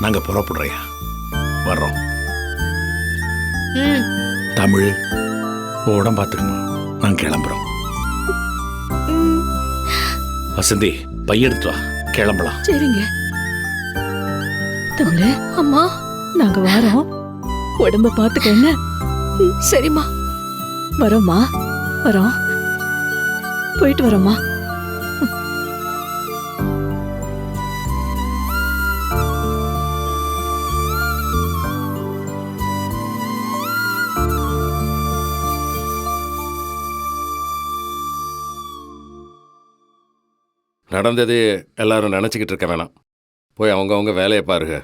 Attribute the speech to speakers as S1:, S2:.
S1: நாங்க புறப்படுறையா வர்றோம். தமிழ் உடம்பு பார்த்துக்குமா நாங்க கிளம்புறோம். வசந்தி பைய எடுத்து வா. கிளம்பலாம்.
S2: சரிங்க. தமிழ்
S3: அம்மா
S2: நாங்க வாரோம். உடம்ப பாத்துக்கோங்க
S3: சரிம்மா.
S2: வரோம்மா. வரோம். போயிட்டு வரோம்மா.
S4: நடந்தது எல்லாரும் நினச்சிக்கிட்டு இருக்க வேணாம். போய் அவங்கவுங்க வேலையை பாருங்க.